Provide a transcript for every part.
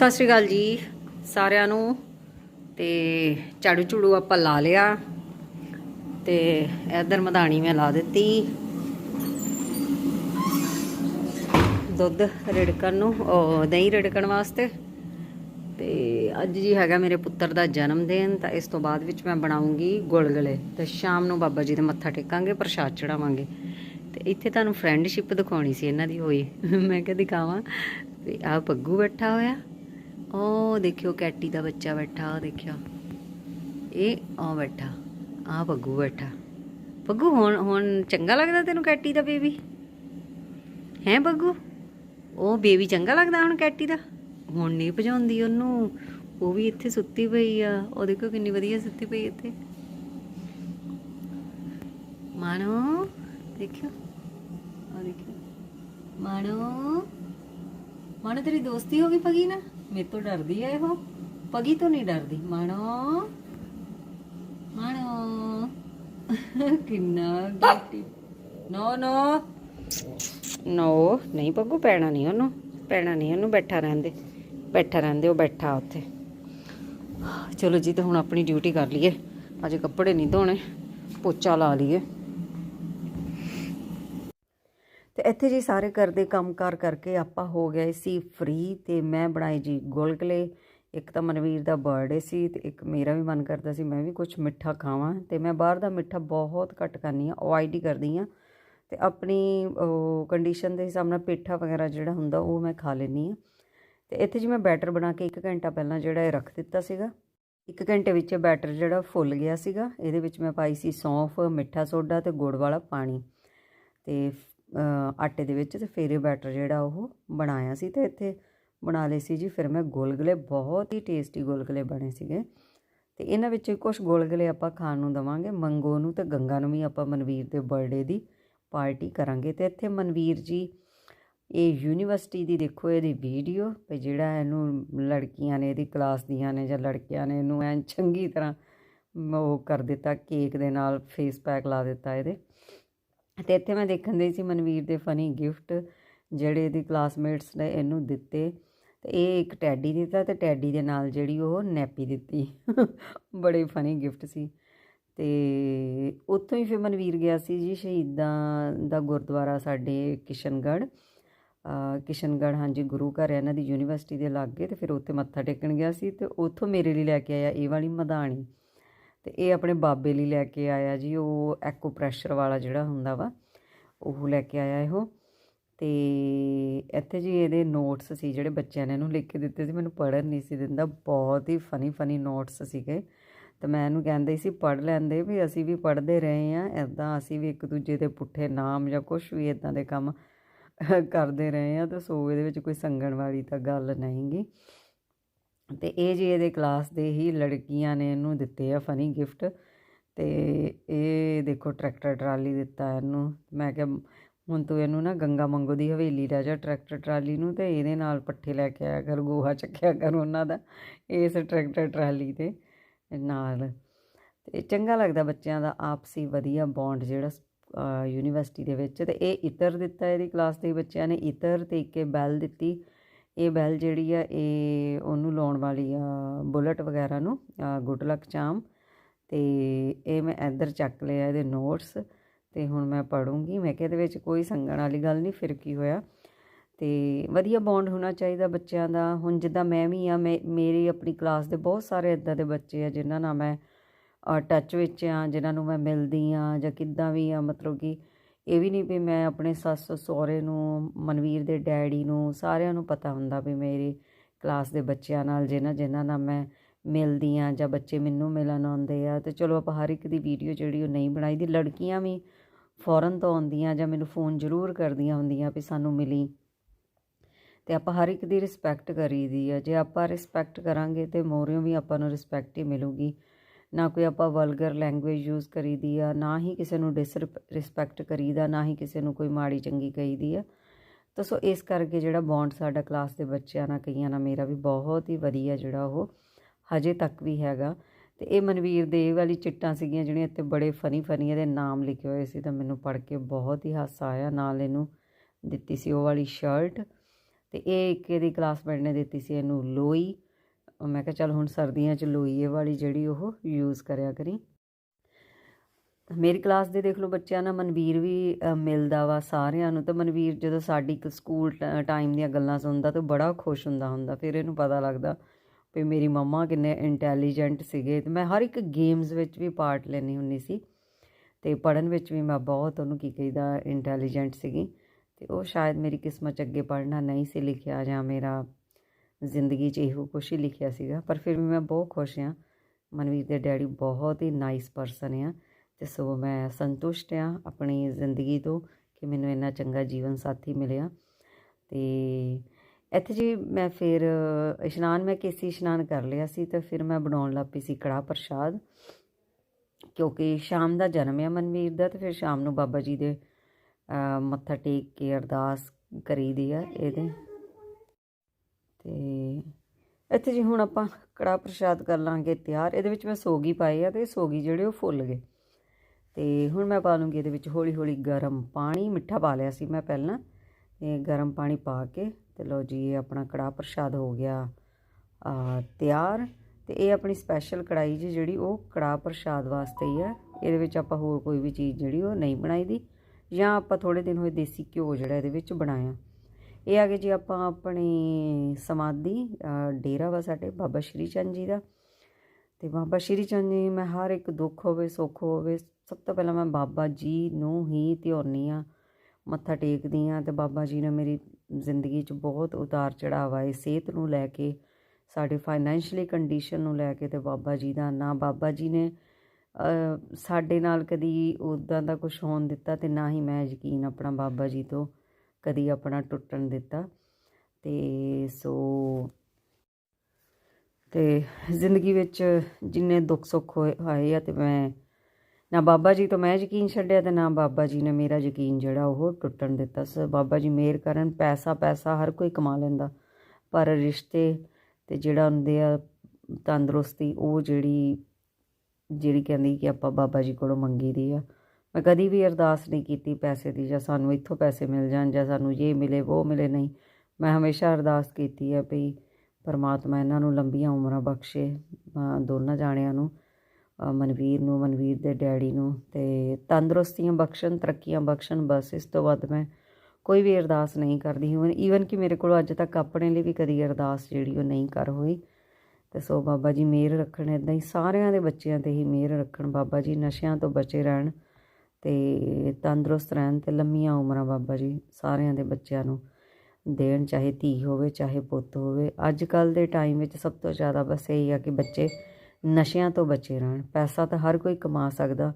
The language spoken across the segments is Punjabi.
ਸਤਿ ਸ਼੍ਰੀ ਅਕਾਲ ਜੀ ਸਾਰਿਆਂ ਨੂੰ। ਤੇ ਝਾੜੂ ਝੂੜੂ ਆਪਾਂ ਲਾ ਲਿਆ। ਤੇ ਇਧਰ ਮਧਾਣੀ ਮੈਂ ਲਾ ਦਿੱਤੀ। ਦੁੱਧ ਰਿੜਕਣ ਨੂੰ, ਉਹ ਦਹੀਂ ਰਿੜਕਣ ਵਾਸਤੇ। ਤੇ ਅੱਜ ਜੀ ਹੈਗਾ ਮੇਰੇ ਪੁੱਤਰ ਦਾ ਜਨਮ ਦਿਨ, ਤਾਂ ਇਸ ਤੋਂ ਬਾਅਦ ਵਿੱਚ ਮੈਂ ਬਣਾਉਂਗੀ ਗੁਲਗੁਲੇ। ਤੇ ਸ਼ਾਮ ਨੂੰ ਬਾਬਾ ਜੀ ਦੇ ਮੱਥਾ ਟੇਕਾਂਗੇ, ਪ੍ਰਸ਼ਾਦ ਚੜਾਵਾਂਗੇ। ਤੇ ਇੱਥੇ ਤੁਹਾਨੂੰ ਫਰੈਂਡਸ਼ਿਪ ਦਿਖਾਉਣੀ ਸੀ ਇਹਨਾਂ ਦੀ ਹੋਈ। ਮੈਂ ਕਿਹਾ ਦਿਖਾਵਾਂ। ਤੇ ਆ ਪੱਗੂ ਬੈਠਾ ਹੋਇਆ। ਉਹ ਦੇਖਿਓ ਕੈਟੀ ਦਾ ਬੱਚਾ ਬੈਠਾ ਉਹ ਦੇਖਿਓ। ਇਹ ਆ ਬੈਠਾ ਆ ਪੱਗੂ ਬੈਠਾ। ਪੱਗੂ ਹੁਣ ਹੁਣ ਚੰਗਾ ਲੱਗਦਾ ਤੈਨੂੰ ਕੈਟੀ ਦਾ ਬੇਬੀ? ਹੈ ਪੱਗੂ ਉਹ ਬੇਬੀ ਚੰਗਾ ਲੱਗਦਾ ਹੁਣ ਕੈਟੀ ਦਾ? ਹੁਣ ਨਹੀਂ ਭਜਾਉਂਦੀ ਉਹਨੂੰ। ਉਹ ਵੀ ਇੱਥੇ ਸੁੱਤੀ ਪਈ ਆ। ਉਹ ਦੇਖੋ ਕਿੰਨੀ ਵਧੀਆ ਸੁੱਤੀ ਪਈ ਇੱਥੇ। ਮਾਣੋ, ਦੇਖਿਓ। ਆ ਦੇਖਿਓ। ਮਾਣੋ ਮਾਣੋ ਤੇਰੀ ਦੋਸਤੀ ਹੋ ਗਈ ਪਗੀ ਨਾ? ਮੇਰੇ ਤੋਂ ਡਰਦੀ ਹੈ ਇਹ? ਪਗੀ ਤੋਂ ਨਹੀਂ ਡਰਦੀ। ਮਾਣੋ। ਮਾਣੋ। ਕਿੰਨਾ ਗਿੱਟੀ ਨੋ ਨੋ। ਨੋ, ਨਹੀਂ ਪੱਗੂ, ਪੈਣਾ ਨਹੀਂ ਉਹਨੂੰ। ਪੈਣਾ ਨਹੀਂ, ਉਹਨੂੰ ਬੈਠਾ ਰਹਿੰਦੇ। ਬੈਠਾ ਰਹਿੰਦੇ, ਉਹ ਬੈਠਾ ਉੱਥੇ। ਚਲੋ ਜੀ, ਤੇ ਹੁਣ ਆਪਣੀ ਡਿਊਟੀ ਕਰ ਲਈਏ। ਅਜੇ ਕੱਪੜੇ ਨਹੀਂ ਧੋਣੇ। ਪੋਚਾ ਲਾ ਲਈਏ ਤੇ ਇੱਥੇ ਜੀ ਸਾਰੇ ਘਰ ਦੇ ਕੰਮਕਾਰ ਕਰਕੇ ਆਪਾਂ ਹੋ ਗਏ ਸੀ ਫ੍ਰੀ ਤੇ ਮੈਂ ਬਣਾਈ ਜੀ ਗੁਲਗੁਲੇ। ਇੱਕ ਤਾਂ ਮਨਵੀਰ ਦਾ ਬਰਥਡੇ ਸੀ ਤੇ ਇੱਕ ਮੇਰਾ ਵੀ ਮਨ ਕਰਦਾ ਸੀ ਮੈਂ ਵੀ ਕੁਝ ਮਿੱਠਾ ਖਾਵਾਂ ਤੇ ਮੈਂ ਬਾਹਰ ਦਾ ਮਿੱਠਾ ਬਹੁਤ ਘੱਟ ਖਾਂਦੀ ਆ ਅਵੋਇਡ ਹੀ ਕਰਦੀ ਆ ਤੇ ਆਪਣੀ ਕੰਡੀਸ਼ਨ ਦੇ ਹਿਸਾਬ ਨਾਲ ਪੇਠਾ ਵਗੈਰਾ ਜਿਹੜਾ ਹੁੰਦਾ ਉਹ ਮੈਂ ਖਾ ਲੈਂਦੀ ਆ ਤੇ ਇੱਥੇ ਜੀ ਮੈਂ ਬੈਟਰ ਬਣਾ ਕੇ 1 ਘੰਟਾ ਪਹਿਲਾਂ ਜਿਹੜਾ ਇਹ ਰੱਖ ਦਿੱਤਾ ਸੀਗਾ। 1 ਘੰਟੇ ਵਿੱਚ ਬੈਟਰ ਜਿਹੜਾ ਫੁੱਲ ਗਿਆ ਸੀਗਾ। ਇਹਦੇ ਵਿੱਚ ਮੈਂ ਪਾਈ ਸੀ ਸੌਂਫ, ਮਿੱਠਾ ਸੋਡਾ ਤੇ ਗੁੜ ਵਾਲਾ ਪਾਣੀ। ਤੇ ਆਟੇ ਦੇ ਵਿੱਚ ਤੇ ਫਿਰ ਇਹ ਬੈਟਰ ਜਿਹੜਾ ਉਹ ਬਣਾਇਆ ਸੀ ਤੇ ਇੱਥੇ ਬਣਾ ਲਏ ਸੀ ਜੀ। ਫਿਰ ਮੈਂ ਗੁਲਗੁਲੇ, ਬਹੁਤ ਹੀ ਟੇਸਟੀ ਗੁਲਗੁਲੇ ਬਣੇ ਸੀਗੇ। ਤੇ ਇਹਨਾਂ ਵਿੱਚ ਕੁਝ ਗੁਲਗੁਲੇ ਆਪਾਂ ਖਾਣ ਨੂੰ ਦਵਾਂਗੇ। ਮੰਗੋ ਨੂੰ ਤੇ ਗੰਗਾ ਨੂੰ ਵੀ ਆਪਾਂ ਮਨਵੀਰ ਦੇ ਬਰਥਡੇ ਦੀ ਪਾਰਟੀ ਕਰਾਂਗੇ। ਤੇ ਇੱਥੇ ਮਨਵੀਰ ਜੀ, ਇਹ ਯੂਨੀਵਰਸਿਟੀ ਦੀ ਦੇਖੋ ਇਹਦੀ ਵੀਡੀਓ ਤੇ ਜਿਹੜਾ ਇਹਨੂੰ ਲੜਕੀਆਂ ਨੇ, ਇਹਦੀ ਕਲਾਸ ਦੀਆਂ ਨੇ ਜਾਂ ਲੜਕਿਆਂ ਨੇ ਇਹਨੂੰ ਐਂ ਚੰਗੀ ਤਰ੍ਹਾਂ ਉਹ ਕਰ ਦਿੱਤਾ, ਕੇਕ ਦੇ ਨਾਲ ਫੇਸ ਪੈਕ ਲਾ ਦਿੱਤਾ ਇਹਦੇ। ਤੇ ਇੱਥੇ ਮੈਂ ਦੇਖਣ ਦੇ ਸੀ ਮਨਵੀਰ ਦੇ ਫਨੀ ਗਿਫਟ ਜਿਹੜੇ ਇਹਦੇ ਕਲਾਸਮੇਟਸ ਨੇ ਇਹਨੂੰ ਦਿੱਤੇ ਤੇ ਇਹ ਇੱਕ ਟੈਡੀ ਦਿੱਤਾ ਤੇ ਟੈਡੀ ਦੇ ਨਾਲ ਜਿਹੜੀ ਉਹ ਨੈਪੀ ਦਿੱਤੀ। ਬੜੇ ਫਨੀ ਗਿਫਟ ਸੀ। ਤੇ ਉੱਥੋਂ ਹੀ ਫਿਰ ਮਨਵੀਰ ਗਿਆ ਸੀ ਜੀ ਸ਼ਹੀਦਾਂ ਦਾ ਗੁਰਦੁਆਰਾ ਸਾਡੇ ਕਿਸ਼ਨਗੜ੍ਹ। ਕਿਸ਼ਨਗੜ੍ਹ ਹਾਂਜੀ, ਗੁਰੂ ਘਰ ਹੈ, ਇਹਨਾਂ ਦੀ ਯੂਨੀਵਰਸਿਟੀ ਦੇ ਲਾਗੇ ਤੇ ਫਿਰ ਉੱਥੇ ਮੱਥਾ ਟੇਕਣ ਗਿਆ ਸੀ ਤੇ ਉੱਥੋਂ ਮੇਰੇ ਲਈ ਲੈ ਕੇ ਆਇਆ ਇਹ ਵਾਲੀ ਮਧਾਣੀ ਤੇ ਇਹ ਆਪਣੇ ਬਾਬੇ ਲਈ ਲੈ ਕੇ ਆਇਆ ਜੀ, ਉਹ ਐਕੋ ਪ੍ਰੈਸ਼ਰ ਵਾਲਾ ਜਿਹੜਾ ਹੁੰਦਾ ਵਾ, ਉਹ ਲੈ ਕੇ ਆਇਆ ਇਹੋ। ਤੇ ਇੱਥੇ ਜੀ ਇਹਦੇ ਨੋਟਸ ਸੀ ਜਿਹੜੇ ਬੱਚਿਆਂ ਨੇ ਇਹਨੂੰ ਲਿਖ ਕੇ ਦਿੱਤੇ ਸੀ, ਮੈਨੂੰ ਪੜ੍ਹਨ ਨਹੀਂ ਸੀ ਦਿੰਦਾ, ਬਹੁਤ ਹੀ ਫਨੀ ਫਨੀ ਨੋਟਸ ਸੀਗੇ। ਤੇ ਮੈਂ ਇਹਨੂੰ ਕਹਿੰਦੇ ਸੀ, ਪੜ੍ਹ ਲੈਂਦੇ ਵੀ ਅਸੀਂ ਵੀ ਪੜ੍ਹਦੇ ਰਹੇ ਆ ਐਦਾਂ ਅਸੀਂ ਵੀ ਇੱਕ ਦੂਜੇ ਦੇ ਪੁੱਠੇ ਨਾਮ ਜਾਂ ਕੁਝ ਵੀ ਇਦਾਂ ਦੇ ਕੰਮ ਕਰਦੇ ਰਹੇ ਆ ਤਾਂ ਸੋ ਇਹਦੇ ਵਿੱਚ ਕੋਈ ਸੰਗਣ ਵਾਲੀ ਤਾਂ ਗੱਲ ਨਹੀਂਗੀ। ਤੇ ਇਹ ਜੀ ਇਹਦੇ ਕਲਾਸ ਦੇ ਹੀ ਲੜਕੀਆਂ ਨੇ ਇਹਨੂੰ ਦਿੱਤੇ ਆ ਫਨੀ ਗਿਫਟ ਤੇ ਇਹ ਦੇਖੋ ਟਰੈਕਟਰ ਟਰਾਲੀ ਦਿੱਤਾ ਇਹਨੂੰ। ਮੈਂ ਕਿਹਾ, ਹੁਣ ਤੂੰ ਇਹਨੂੰ ਨਾ ਗੰਗਾ ਮੰਗੋ ਦੀ ਹਵੇਲੀ ਲੈ ਜਾ ਟਰੈਕਟਰ ਟਰਾਲੀ ਨੂੰ ਤੇ ਇਹਦੇ ਨਾਲ ਪੱਠੇ ਲੈ ਕੇ ਆਇਆ ਕਰ, ਗੋਹਾ ਚੱਕਿਆ ਕਰ ਉਹਨਾਂ ਦਾ ਇਸ ਟਰੈਕਟਰ ਟਰਾਲੀ ਦੇ ਨਾਲ। ਤੇ ਚੰਗਾ ਲੱਗਦਾ ਬੱਚਿਆਂ ਦਾ ਆਪਸੀ ਵਧੀਆ ਬੌਂਡ ਜਿਹੜਾ ਯੂਨੀਵਰਸਿਟੀ ਦੇ ਵਿੱਚ ਤੇ ਇਹ ਇਤਰ ਦਿੱਤਾ ਇਹਦੀ ਕਲਾਸ ਦੇ ਬੱਚਿਆਂ ਨੇ ਇਤਰ ਤੇ ਇੱਕ ਬੈਲ ਦਿੱਤੀ। ਇਹ ਬੈਲ ਜਿਹੜੀ ਆ, ਇਹ ਉਹਨੂੰ ਲਾਉਣ ਵਾਲੀ ਆ ਬੁਲਟ ਵਗੈਰਾ ਨੂੰ ਗੁੱਡ ਲੱਕ ਚਾਮ। ਤੇ ਇਹ ਮੈਂ ਇੱਧਰ ਚੱਕ ਲਿਆ ਇਹਦੇ ਨੋਟਸ ਤੇ ਹੁਣ ਮੈਂ ਪੜੂੰਗੀ ਮੈਂ ਕਿਹਾ ਇਹਦੇ ਵਿੱਚ ਕੋਈ ਸੰਗਣ ਵਾਲੀ ਗੱਲ ਨਹੀਂ, ਫਿਰ ਕੀ ਹੋਇਆ? ਤੇ ਵਧੀਆ ਬੌਂਡ ਹੋਣਾ ਚਾਹੀਦਾ ਬੱਚਿਆਂ ਦਾ। ਹੁਣ ਜਿੱਦਾਂ ਮੈਂ ਵੀ ਆ ਮੇਰੀ ਆਪਣੀ ਕਲਾਸ ਦੇ ਬਹੁਤ ਸਾਰੇ ਇਦਾਂ ਦੇ ਬੱਚੇ ਆ, ਜਿਨ੍ਹਾਂ ਨਾਲ ਮੈਂ ਟੱਚ ਵਿੱਚ ਆ, ਜਿਨ੍ਹਾਂ ਨੂੰ ਮੈਂ ਮਿਲਦੀ ਆ ਜਾਂ ਕਿੱਦਾਂ ਵੀ ਆ, ਮਤਲਬ ਕਿ ਇਹ ਵੀ ਨਹੀਂ ਵੀ ਮੈਂ ਆਪਣੇ ਸੱਸ ਸਹੁਰੇ ਨੂੰ, ਮਨਵੀਰ ਦੇ ਡੈਡੀ ਨੂੰ, ਸਾਰਿਆਂ ਨੂੰ ਪਤਾ ਹੁੰਦਾ ਵੀ ਮੇਰੇ ਕਲਾਸ ਦੇ ਬੱਚਿਆਂ ਨਾਲ ਜਿਨ੍ਹਾਂ ਜਿਨ੍ਹਾਂ ਨਾਲ ਮੈਂ ਮਿਲਦੀ ਆ ਜਾਂ ਬੱਚੇ ਮੈਨੂੰ ਮਿਲਣ ਆਉਂਦੇ ਆ। ਤੇ ਚਲੋ ਆਪਾਂ ਹਰ ਇੱਕ ਦੀ ਵੀਡੀਓ ਜਿਹੜੀ ਉਹ ਨਹੀਂ ਬਣਾਈ ਦੀ, ਲੜਕੀਆਂ ਵੀ ਫੌਰਨ ਤੋਂ ਆਉਂਦੀਆਂ ਜਾਂ ਮੈਨੂੰ ਫੋਨ ਜ਼ਰੂਰ ਕਰਦੀਆਂ ਹੁੰਦੀਆਂ ਵੀ ਸਾਨੂੰ ਮਿਲੀ। ਤੇ ਆਪਾਂ ਹਰ ਇੱਕ ਦੀ ਰਿਸਪੈਕਟ ਕਰੀਦੀ ਆ। ਜੇ ਆਪਾਂ ਰਿਸਪੈਕਟ ਕਰਾਂਗੇ ਤੇ ਮੋਰਿਓ ਵੀ ਆਪਾਂ ਨੂੰ ਰਿਸਪੈਕਟ ਹੀ ਮਿਲੂਗੀ। ਨਾ ਕੋਈ ਆਪਾਂ ਵਲਗਰ ਲੈਂਗੁਏਜ ਯੂਜ਼ ਕਰੀਦੀ ਆ, ਨਾ ਹੀ ਕਿਸੇ ਨੂੰ ਡਿਸਰਿਸਪੈਕਟ ਕਰੀਦਾ, ਨਾ ਹੀ ਕਿਸੇ ਨੂੰ ਕੋਈ ਮਾੜੀ ਚੰਗੀ ਕਹੀਦੀ ਆ। ਤਾਂ ਸੋ ਇਸ ਕਰਕੇ ਜਿਹੜਾ ਬੌਂਡ ਸਾਡਾ ਕਲਾਸ ਦੇ ਬੱਚਿਆਂ ਨਾਲ, ਕਈਆਂ ਨਾਲ ਮੇਰਾ ਵੀ ਬਹੁਤ ਹੀ ਵਧੀਆ ਜਿਹੜਾ ਉਹ ਹਜੇ ਤੱਕ ਵੀ ਹੈਗਾ। ਤੇ ਇਹ ਮਨਵੀਰ ਦੇ ਇਹ ਵਾਲੀ ਚਿੱਟਾਂ ਸੀਗੀਆਂ ਜਿਹੜੀਆਂ ਇੱਥੇ ਬੜੇ ਫਨੀ ਫਨੀ ਇਹਦੇ ਨਾਮ ਲਿਖੇ ਹੋਏ ਸੀ ਤਾਂ ਮੈਨੂੰ ਪੜ੍ਹ ਕੇ ਬਹੁਤ ਹੀ ਹਾਸਾ ਆਇਆ। ਨਾਲ ਇਹਨੂੰ ਦਿੱਤੀ ਸੀ ਉਹ ਵਾਲੀ ਸ਼ਰਟ ਤੇ ਇਹ ਇੱਕ ਇਹਦੀ ਕਲਾਸਮੇਟ ਨੇ ਦਿੱਤੀ ਸੀ ਇਹਨੂੰ ਲੋਈ। ਮੈਂ ਕਿਹਾ ਚੱਲ ਹੁਣ ਸਰਦੀਆਂ 'ਚ ਲੋਈ ਵਾਲੀ ਜਿਹੜੀ ਉਹ ਯੂਜ਼ ਕਰਿਆ ਕਰੀ। ਮੇਰੀ ਕਲਾਸ ਦੇ ਦੇਖ ਲਓ ਬੱਚਿਆਂ ਨਾਲ ਮਨਵੀਰ ਵੀ ਮਿਲਦਾ ਵਾ ਸਾਰਿਆਂ ਨੂੰ। ਤਾਂ ਮਨਵੀਰ ਜਦੋਂ ਸਾਡੀ ਇੱਕ ਸਕੂਲ ਟਾਈਮ ਦੀਆਂ ਗੱਲਾਂ ਸੁਣਦਾ ਤਾਂ ਬੜਾ ਖੁਸ਼ ਹੁੰਦਾ ਹੁੰਦਾ। ਫਿਰ ਇਹਨੂੰ ਪਤਾ ਲੱਗਦਾ ਵੀ ਮੇਰੀ ਮੰਮਾ ਕਿੰਨੇ ਇੰਟੈਲੀਜੈਂਟ ਸੀਗੇ। ਤੇ ਮੈਂ ਹਰ ਇੱਕ ਗੇਮਸ ਵਿੱਚ ਵੀ ਪਾਰਟ ਲੈਣੀ ਹੁੰਦੀ ਸੀ। ਤੇ ਪੜਨ ਵਿੱਚ ਵੀ ਮੈਂ ਬਹੁਤ ਉਹਨੂੰ ਕੀ ਕਹੀਦਾ ਇੰਟੈਲੀਜੈਂਟ ਸੀਗੀ। ਤੇ ਉਹ ਸ਼ਾਇਦ ਮੇਰੀ ਕਿਸਮਤ 'ਚ ਅੱਗੇ ਪੜਨਾ ਨਹੀਂ ਸੀ ਲਿਖਿਆ ਜਾਂ ਮੇਰਾ ਜ਼ਿੰਦਗੀ 'ਚ ਇਹੋ ਕੁਛ ਹੀ ਲਿਖਿਆ ਸੀਗਾ। ਪਰ ਫਿਰ ਵੀ ਮੈਂ ਬਹੁਤ ਖੁਸ਼ ਹਾਂ। ਮਨਵੀਰ ਦੇ ਡੈਡੀ ਬਹੁਤ ਹੀ ਨਾਈਸ ਪਰਸਨ ਆ ਤੇ ਸੋ ਮੈਂ ਸੰਤੁਸ਼ਟ ਹਾਂ ਆਪਣੀ ਜ਼ਿੰਦਗੀ ਤੋਂ ਕਿ ਮੈਨੂੰ ਇੰਨਾ ਚੰਗਾ ਜੀਵਨ ਸਾਥੀ ਮਿਲਿਆ। ਤੇ ਇੱਥੇ ਜੀ ਮੈਂ ਫਿਰ ਇਸ਼ਨਾਨ, ਮੈਂ ਕੇਸੀ ਇਸ਼ਨਾਨ ਕਰ ਲਿਆ ਸੀ ਤੇ ਫਿਰ ਮੈਂ ਬਣਾਉਣ ਲੱਗ ਪਈ ਸੀ ਕੜਾਹ ਪ੍ਰਸ਼ਾਦ। ਕਿਉਂਕਿ ਸ਼ਾਮ ਦਾ ਜਨਮ ਹੈ ਮਨਵੀਰ ਦਾ ਤੇ ਫਿਰ ਸ਼ਾਮ ਨੂੰ ਬਾਬਾ ਜੀ ਦੇ ਮੱਥਾ ਟੇਕ ਕੇ ਅਰਦਾਸ ਕਰੀਦੀ ਆ ਇਹਦੇ। ਤੇ ਇੱਥੇ ਜੀ ਹੁਣ ਆਪਾਂ ਕੜਾਹ ਪ੍ਰਸ਼ਾਦ ਕਰ ਲਾਂਗੇ ਤਿਆਰ। ਇਹਦੇ ਵਿੱਚ ਮੈਂ ਸੋਗੀ ਪਾਏ ਆ ਤੇ ਸੋਗੀ ਜਿਹੜੇ ਉਹ ਫੁੱਲ ਗਏ। ਤੇ ਹੁਣ ਮੈਂ ਪਾ ਲੂੰਗੀ ਇਹਦੇ ਵਿੱਚ ਹੌਲੀ ਹੌਲੀ ਗਰਮ ਪਾਣੀ, ਮਿੱਠਾ ਪਾ ਲਿਆ ਸੀ ਮੈਂ ਪਹਿਲਾਂ। ਤੇ ਗਰਮ ਪਾਣੀ ਪਾ ਕੇ ਤੇ ਲਓ ਜੀ, ਇਹ ਆਪਣਾ ਕੜਾਹ ਪ੍ਰਸ਼ਾਦ ਹੋ ਗਿਆ ਤਿਆਰ। ਤੇ ਇਹ ਆਪਣੀ ਸਪੈਸ਼ਲ ਕੜਾਈ ਜੀ ਜਿਹੜੀ ਉਹ ਕੜਾਹ ਪ੍ਰਸ਼ਾਦ ਵਾਸਤੇ ਹੀ ਆ। ਇਹਦੇ ਵਿੱਚ ਆਪਾਂ ਹੋਰ ਕੋਈ ਵੀ ਚੀਜ਼ ਜਿਹੜੀ ਉਹ ਨਹੀਂ ਬਣਾਈ ਦੀ ਜਾਂ ਆਪਾਂ ਥੋੜੇ ਦਿਨ ਹੋਏ ਦੇਸੀ ਘਿਓ ਜਿਹੜਾ ਇਹਦੇ ਵਿੱਚ ਬਣਾਇਆ। ਇਹ ਆ ਗਏ ਜੀ ਆਪਾਂ ਆਪਣੀ ਸਮਾਧੀ ਡੇਰਾ ਵਾ ਸਾਡੇ, ਬਾਬਾ ਸ਼੍ਰੀ ਚੰਦ ਜੀ ਦਾ। ਤੇ ਬਾਬਾ ਸ਼੍ਰੀ ਚੰਦ ਜੀ, ਮੈਂ ਹਰ ਇੱਕ ਦੁੱਖ ਹੋਵੇ, ਸੁੱਖ ਹੋਵੇ, ਸਭ ਤੋਂ ਪਹਿਲਾਂ ਮੈਂ ਬਾਬਾ ਜੀ ਨੂੰ ਹੀ ਧਿਆਉਣੀ ਆ ਮੱਥਾ ਟੇਕਦੀ ਆ ਤੇ ਬਾਬਾ ਜੀ ਨੇ ਮੇਰੀ ਜ਼ਿੰਦਗੀ 'ਚ ਬਹੁਤ ਉਤਾਰ ਚੜਾਵ ਆਏ ਸਿਹਤ ਨੂੰ ਲੈ ਕੇ, ਸਾਡੇ ਫਾਈਨੈਂਸ਼ੀਅਲੀ ਕੰਡੀਸ਼ਨ ਨੂੰ ਲੈ ਕੇ ਤੇ ਬਾਬਾ ਜੀ ਦਾ ਨਾ ਬਾਬਾ ਜੀ ਨੇ ਸਾਡੇ ਨਾਲ ਕਦੀ ਉਦਾਂ ਦਾ ਕੁਝ ਹੋਣ ਦਿੱਤਾ ਤੇ ਨਾ ਹੀ ਮੈਂ ਯਕੀਨ ਆਪਣਾ ਬਾਬਾ ਜੀ ਤੋਂ ਕਦੀ ਆਪਣਾ ਟੁੱਟਣ ਦਿੱਤਾ। ਤੇ ਸੋ ਤੇ ਜ਼ਿੰਦਗੀ ਵਿੱਚ ਜਿੰਨੇ ਦੁੱਖ ਸੁੱਖ ਹੋਏ, ਆਏ ਆ ਤੇ ਮੈਂ ਨਾ ਬਾਬਾ ਜੀ ਤੋਂ ਮੈਂ ਯਕੀਨ ਛੱਡਿਆ ਤੇ ਨਾ ਬਾਬਾ ਜੀ ਨੇ ਮੇਰਾ ਯਕੀਨ ਜਿਹੜਾ ਉਹ ਟੁੱਟਣ ਦਿੱਤਾ। ਸੋ ਬਾਬਾ ਜੀ ਮਿਹਰ ਕਰਨ, ਪੈਸਾ ਪੈਸਾ ਹਰ ਕੋਈ ਕਮਾ ਲੈਂਦਾ। ਪਰ ਰਿਸ਼ਤੇ ਤੇ ਜਿਹੜਾ ਹੁੰਦੇ ਆ ਤੰਦਰੁਸਤੀ, ਉਹ ਜਿਹੜੀ ਜਿਹੜੀ ਕਹਿੰਦੀ ਕਿ ਆਪਾਂ ਬਾਬਾ ਜੀ ਕੋਲੋਂ ਮੰਗੀ ਦੀ ਆ। ਮੈਂ ਕਦੀ ਵੀ ਅਰਦਾਸ ਨਹੀਂ ਕੀਤੀ ਪੈਸੇ ਦੀ, ਜਾਂ ਸਾਨੂੰ ਇੱਥੋਂ ਪੈਸੇ ਮਿਲ ਜਾਣ, ਜਾਂ ਸਾਨੂੰ ਇਹ ਮਿਲੇ ਉਹ ਮਿਲੇ, ਨਹੀਂ। ਮੈਂ ਹਮੇਸ਼ਾ ਅਰਦਾਸ ਕੀਤੀ ਹੈ ਵੀ ਪਰਮਾਤਮਾ ਇਹਨਾਂ ਨੂੰ ਲੰਬੀਆਂ ਉਮਰਾਂ ਬਖਸ਼ੇ ਦੋਨਾਂ ਜਾਣਿਆਂ ਨੂੰ ਮਨਵੀਰ ਨੂੰ, ਮਨਵੀਰ ਦੇ ਡੈਡੀ ਨੂੰ, ਤੇ ਤੰਦਰੁਸਤੀਆਂ ਬਖਸ਼ਣ, ਤਰੱਕੀਆਂ ਬਖਸ਼ਣ, ਬਸ ਇਸ ਤੋਂ ਵੱਧ ਮੈਂ ਕੋਈ ਵੀ ਅਰਦਾਸ ਨਹੀਂ ਕਰਦੀ। ਹੁਣ ਈਵਨ ਕਿ ਮੇਰੇ ਕੋਲ ਅੱਜ ਤੱਕ ਆਪਣੇ ਲਈ ਵੀ ਕਦੀ ਅਰਦਾਸ ਜਿਹੜੀ ਉਹ ਨਹੀਂ ਕਰ ਹੋਈ। ਤੇ ਸੋ ਬਾਬਾ ਜੀ ਮਿਹਰ ਰੱਖਣ ਇਦਾਂ ਹੀ ਸਾਰਿਆਂ ਦੇ ਬੱਚਿਆਂ ਤੇ ਹੀ ਮਿਹਰ ਰੱਖਣ, ਬਾਬਾ ਜੀ ਨਸ਼ਿਆਂ ਤੋਂ ਬਚੇ ਰਹਿਣ। ਤੇ ਤੰਦਰੁਸਤ ਰਹਿਣ ਤੇ ਲੰਮੀਆਂ ਉਮਰਾਂ ਬਾਬਾ ਜੀ ਸਾਰਿਆਂ ਦੇ ਬੱਚਿਆਂ ਨੂੰ ਦੇਣ, ਚਾਹੇ ਧੀ ਹੋਵੇ, ਚਾਹੇ ਪੁੱਤ ਹੋਵੇ। ਅੱਜ ਕੱਲ ਦੇ ਟਾਈਮ ਵਿੱਚ ਸਭ ਤੋਂ ਜ਼ਿਆਦਾ ਬਸ ਇਹ ਆ ਕਿ ਬੱਚੇ ਨਸ਼ਿਆਂ ਤੋਂ ਬਚੇ ਰਹਿਣ। ਪੈਸਾ ਤਾਂ ਹਰ ਕੋਈ ਕਮਾ ਸਕਦਾ,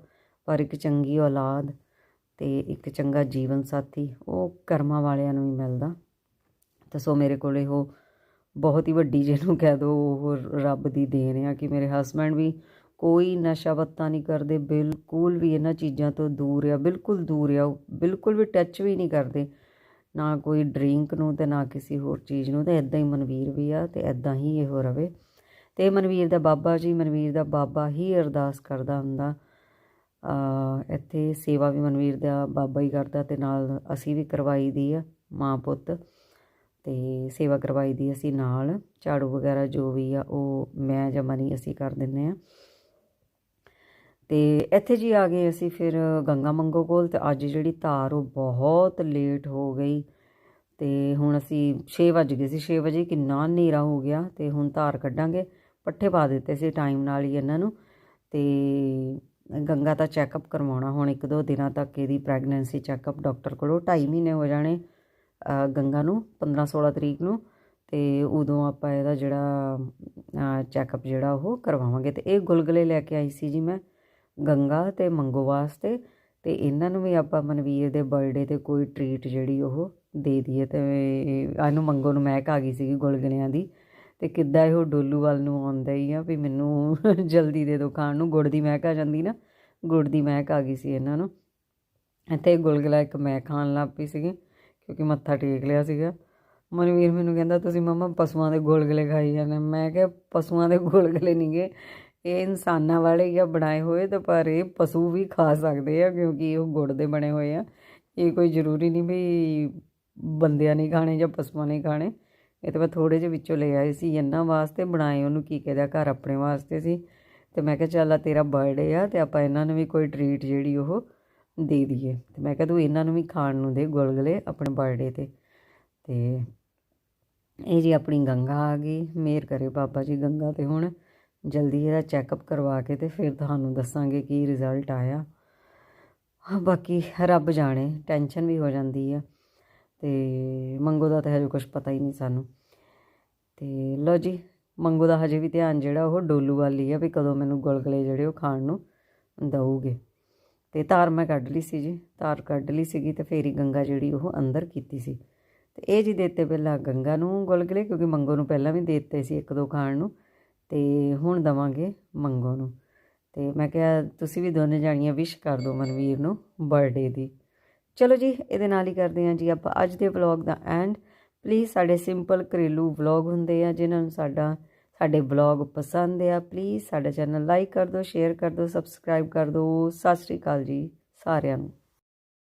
ਪਰ ਇੱਕ ਚੰਗੀ ਔਲਾਦ ਤੇ ਇੱਕ ਚੰਗਾ ਜੀਵਨ ਸਾਥੀ, ਉਹ ਕਰਮਾਂ ਵਾਲਿਆਂ ਨੂੰ ਹੀ ਮਿਲਦਾ। ਤਾਂ ਸੋ ਮੇਰੇ ਕੋਲ ਇਹੋ ਬਹੁਤ ਹੀ ਵੱਡੀ ਜਿਹਨੂੰ ਕਹਿ ਦੋ, ਉਹ ਰੱਬ ਦੀ ਦੇਣ ਆ ਕਿ ਮੇਰੇ ਹਸਬੰਡ ਵੀ ਕੋਈ ਨਸ਼ਾ ਪੱਤਾ ਨਹੀਂ ਕਰਦੇ, ਬਿਲਕੁਲ ਵੀ ਇਹਨਾਂ ਚੀਜ਼ਾਂ ਤੋਂ ਦੂਰ ਆ, ਬਿਲਕੁਲ ਦੂਰ ਆ, ਉਹ ਬਿਲਕੁਲ ਵੀ ਟੱਚ ਵੀ ਨਹੀਂ ਕਰਦੇ। ਨਾ ਕੋਈ ਡਰਿੰਕ ਨੂੰ ਤੇ ਨਾ ਕਿਸੇ ਹੋਰ ਚੀਜ਼ ਨੂੰ, ਤੇ ਇਦਾਂ ਹੀ ਮਨਵੀਰ ਵੀ ਆ ਤੇ ਇਦਾਂ ਹੀ ਇਹੋ ਰਵੇ। ਤੇ ਮਨਵੀਰ ਦਾ ਬਾਬਾ ਜੀ, ਮਨਵੀਰ ਦਾ ਬਾਬਾ ਹੀ ਅਰਦਾਸ ਕਰਦਾ ਹੁੰਦਾ। ਅ ਇੱਥੇ ਸੇਵਾ ਵੀ ਮਨਵੀਰ ਦਾ ਬਾਬਾ ਹੀ ਕਰਦਾ ਤੇ ਨਾਲ ਅਸੀਂ ਵੀ ਕਰਵਾਈ ਦੀ ਆ, ਮਾਂ ਪੁੱਤ। ਤੇ ਸੇਵਾ ਕਰਵਾਈ ਦੀ ਅਸੀਂ ਨਾਲ, ਝਾੜੂ ਵਗੈਰਾ ਜੋ ਵੀ ਆ, ਉਹ ਮੈਂ ਜਾਂ ਮਨੀ ਅਸੀਂ ਕਰ ਦਿੰਨੇ ਆ। ਤੇ ਇੱਥੇ ਜੀ ਆ ਗਏ ਅਸੀਂ ਫਿਰ ਗੰਗਾ ਮੰਗੋ ਕੋਲ ਤੇ ਅੱਜ ਜਿਹੜੀ ਧਾਰ ਉਹ ਬਹੁਤ ਲੇਟ ਹੋ ਗਈ ਤੇ ਹੁਣ ਅਸੀਂ 6 ਵਜ ਗਏ ਸੀ 6 ਵਜੇ ਕਿੰਨਾ ਹਨੇਰਾ ਹੋ ਗਿਆ ਤੇ ਹੁਣ ਧਾਰ ਕੱਢਾਂਗੇ, ਪੱਠੇ ਪਾ ਦਿੱਤੇ ਸੀ ਟਾਈਮ ਨਾਲ ਹੀ ਇਹਨਾਂ ਨੂੰ ਤੇ ਗੰਗਾ ਦਾ ਚੈੱਕਅਪ ਕਰਵਾਉਣਾ, ਹੁਣ ਇੱਕ ਦੋ ਦਿਨਾਂ ਤੱਕ ਇਹਦੀ ਪ੍ਰੈਗਨੈਂਸੀ ਚੈੱਕਅਪ ਡਾਕਟਰ ਕੋਲੋਂ 2.5 ਮਹੀਨੇ ਹੋ ਜਾਣੇ ਗੰਗਾ ਨੂੰ 15 16 ਤਰੀਕ ਨੂੰ ਤੇ ਉਦੋਂ ਆਪਾਂ ਇਹਦਾ ਜਿਹੜਾ ਚੈੱਕਅਪ ਜਿਹੜਾ ਉਹ ਕਰਵਾਵਾਂਗੇ ਤੇ ਇਹ ਗੁਲਗੁਲੇ ਲੈ ਕੇ ਆਈ ਸੀ ਜੀ ਮੈਂ ਗੰਗਾ ਤੇ ਮੰਗੋ ਵਾਸਤੇ ਤੇ ਇਹਨਾਂ ਨੂੰ ਵੀ ਆਪਾਂ ਮਨਵੀਰ ਦੇ ਬਰਥਡੇ ਤੇ ਕੋਈ ਟ੍ਰੀਟ ਜਿਹੜੀ ਉਹ ਦੇ ਦਈਏ ਤੇ ਇਹਨੂੰ ਮੰਗੋ ਨੂੰ ਮਹਿਕ ਆ ਗਈ ਸੀਗੀ ਗੁਲਗੁਲਿਆਂ ਦੀ, ਤੇ ਕਿੱਦਾਂ ਇਹ ਡੋਲੂ ਵੱਲ ਨੂੰ ਆਉਂਦਾ ਹੀ ਆ ਵੀ ਮੈਨੂੰ ਜਲਦੀ ਦੇ ਦਿਓ ਖਾਣ ਨੂੰ, ਗੁੜ ਦੀ ਮਹਿਕ ਆ ਜਾਂਦੀ ਨਾ, ਗੁੜ ਦੀ ਮਹਿਕ ਆ ਗਈ ਸੀ ਇਹਨਾਂ ਨੂੰ, ਇੱਥੇ ਗੁਲਗੁਲਾ ਇੱਕ ਮੈਂ ਖਾਣ ਲੱਗ ਪਈ ਸੀਗੀ, ਕਿਉਂਕਿ ਮੱਥਾ ਟੇਕ ਲਿਆ ਸੀਗਾ, ਮਨਵੀਰ ਮੈਨੂੰ ਕਹਿੰਦਾ, ਤੁਸੀਂ ਮਮਾ ਪਸ਼ੂਆਂ ਦੇ ਗੁਲਗੁਲੇ ਖਾਈ ਜਾਂਦੇ ਮੈਂ ਕਿਹਾ, ਪਸ਼ੂਆਂ ਦੇ ਗੁਲਗੁਲੇ ਨਹੀਂਗੇ ਇਹ ਇਨਸਾਨਾਂ ਵਾਲੇ ਆ, ਬਣਾਏ ਹੋਏ ਤੇ ਪਰ ਇਹ ਪਸ਼ੂ ਵੀ ਖਾ ਸਕਦੇ ਆ, ਕਿਉਂਕਿ ਉਹ ਗੁੜ ਦੇ ਬਣੇ ਹੋਏ ਆ। ਇਹ ਕੋਈ ਜ਼ਰੂਰੀ ਨਹੀਂ ਵੀ ਬੰਦਿਆਂ ਨਹੀਂ ਖਾਣੇ ਜਾਂ ਪਸ਼ੂਆਂ ਨੇ ਖਾਣੇ। ਇਹ ਤਾਂ ਮੈਂ ਥੋੜੇ ਜਿਹੇ ਵਿੱਚੋਂ ਲੈ ਆਏ ਸੀ ਇਹਨਾਂ ਵਾਸਤੇ, ਬਣਾਏ ਉਹਨੂੰ ਕੀ ਕਹਿੰਦਾ ਘਰ ਆਪਣੇ ਵਾਸਤੇ ਸੀ। ਤੇ ਮੈਂ ਕਿਹਾ ਚੱਲ ਆ ਤੇਰਾ ਬਰਥਡੇ ਆ ਤੇ ਆਪਾਂ ਇਹਨਾਂ ਨੂੰ ਵੀ ਕੋਈ ਟ੍ਰੀਟ ਜਿਹੜੀ ਉਹ ਦੇ ਦਈਏ। ਤੇ ਮੈਂ ਕਿਹਾ ਤੂੰ ਇਹਨਾਂ ਨੂੰ ਵੀ ਖਾਣ ਨੂੰ ਦੇ ਗੁਲਗੁਲੇ ਆਪਣੇ ਬਰਥਡੇ ਤੇ। ਤੇ ਇਹ ਜੀ ਆਪਣੀ ਗੰਗਾ ਆ ਗਈ ਮੇਰ ਕਰੇ ਬਾਬਾ ਜੀ ਗੰਗਾ ਤੇ ਹੁਣ। ਜਲਦੀ ਇਹਦਾ ਚੈੱਕਅਪ ਕਰਵਾ ਕੇ ਤੇ ਫਿਰ ਤੁਹਾਨੂੰ ਦੱਸਾਂਗੇ ਕੀ ਰਿਜ਼ਲਟ ਆਇਆ। ਬਾਕੀ ਰੱਬ ਜਾਣੇ ਟੈਨਸ਼ਨ ਵੀ ਹੋ ਜਾਂਦੀ ਆ ਤੇ ਮੰਗੋ ਦਾ ਤਾਂ ਹਜੇ ਕੁਝ ਪਤਾ ਹੀ ਨਹੀਂ ਸਾਨੂੰ। ਤੇ ਲਓ ਜੀ, ਮੰਗੋ ਦਾ ਹਜੇ ਵੀ ਧਿਆਨ ਜਿਹੜਾ ਉਹ ਡੋਲੂ ਵਾਲੀ ਆ ਵੀ ਕਦੋਂ ਮੈਨੂੰ ਗੁਲਗੁਲੇ ਜਿਹੜੇ ਉਹ ਖਾਣ ਨੂੰ ਦਊਗੇ। ਤੇ ਤਾਰ ਮੈਂ ਕੱਢ ਲਈ ਸੀ ਜੀ, ਤਾਰ ਕੱਢ ਲਈ ਸੀਗੀ ਤੇ ਫੇਰ ਹੀ ਗੰਗਾ ਜਿਹੜੀ ਉਹ ਅੰਦਰ ਕੀਤੀ ਸੀ। ਤੇ ਇਹ ਜੀ ਦੇਤੇ ਪਹਿਲਾਂ ਗੰਗਾ ਨੂੰ ਗੁਲਗੁਲੇ ਕਿਉਂਕਿ ਮੰਗੋ ਨੂੰ ਪਹਿਲਾਂ ਵੀ ਦੇ ਦਿੱਤੇ ਸੀ ਇੱਕ ਦੋ ਖਾਣ ਨੂੰ। ਤੇ ਹੁਣ ਦਵਾਂਗੇ ਮੰਗੋ ਨੂੰ। ਤੇ ਮੈਂ ਕਿਹਾ ਤੁਸੀਂ ਵੀ ਦੋਨੇ ਜਾਣੀਆਂ ਵਿਸ਼ ਕਰ ਦਿਓ ਮਨਵੀਰ ਨੂੰ ਬਰਥਡੇ ਦੀ। ਚਲੋ ਜੀ, ਇਹਦੇ ਨਾਲ ਹੀ ਕਰਦੇ ਹਾਂ ਜੀ ਆਪਾਂ ਅੱਜ ਦੇ ਵਲੌਗ ਦਾ ਐਂਡ ਪਲੀਜ਼ ਸਾਡੇ ਸਿੰਪਲ ਘਰੇਲੂ ਵਲੌਗ ਹੁੰਦੇ ਆ, ਜਿਨ੍ਹਾਂ ਨੂੰ ਸਾਡਾ, ਸਾਡੇ ਵਲੌਗ ਪਸੰਦ ਆ। ਪਲੀਜ਼ ਸਾਡਾ ਚੈਨਲ ਲਾਈਕ ਕਰ ਦਿਓ ਸ਼ੇਅਰ ਕਰ ਦਿਓ ਸਬਸਕ੍ਰਾਈਬ ਕਰ ਦਿਓ। ਸਤਿ ਸ਼੍ਰੀ ਅਕਾਲ ਜੀ ਸਾਰਿਆਂ ਨੂੰ।